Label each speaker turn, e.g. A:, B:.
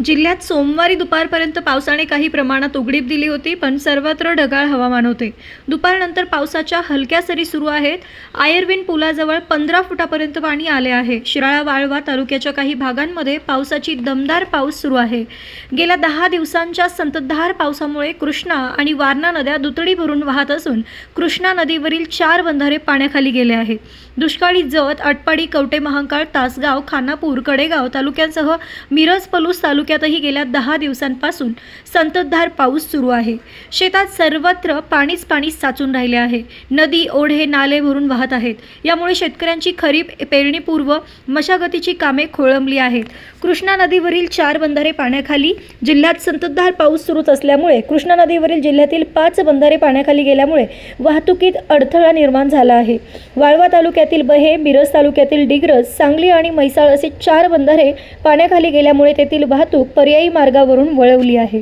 A: जिल्ह्यात सोमवारी दुपारपर्यंत पावसाने काही प्रमाणात उघडीप दिली होती पण सर्वत्र ढगाळ हवामान होते. दुपारनंतर पावसाच्या हलक्या सरी सुरू आहेत. आयर्विन पुलाजवळ पंधरा फुटापर्यंत पाणी आले आहे. शिराळा वाळवा तालुक्याच्या काही भागांमध्ये पावसाची दमदार पाऊस सुरू आहे. गेल्या दहा दिवसांच्या संततधार पावसामुळे कृष्णा आणि वारणा नद्या दुतडी भरून वाहत असून कृष्णा नदीवरील चार बंधारे पाण्याखाली गेले आहे. दुष्काळी जत अटपाडी कवटे महांकाळ तासगाव खानापूर कडेगाव तालुक्यांसह मिरज पलूस तालुक्यातही गेल्या दहा दिवसांपासून संततधार पाऊस सुरू आहे. शेतात सर्वत्र पाणीच पाणी साचून राहिले आहे. नदी ओढे नाले भरून वाहत आहेत. यामुळे शेतकऱ्यांची खरीप पेरणीपूर्व मशागतीची कामे खोळंबली आहेत. कृष्णा नदीवरील चार बंधारे पाण्याखाली जिल्ह्यात संततधार पाऊस सुरूच असल्यामुळे कृष्णा नदीवरील जिल्ह्यातील पाच बंधारे पाण्याखाली गेल्यामुळे वाहतुकीत अडथळा निर्माण झाला आहे. वाळवा तालुक्यातील बहे मिरज तालुक्यातील डिग्रज सांगली आणि म्हैसाळ असे चार बंधारे पाण्याखाली गेल्यामुळे तेथील वाहतूक पर्यायी मार्गावरून वळवली आहे.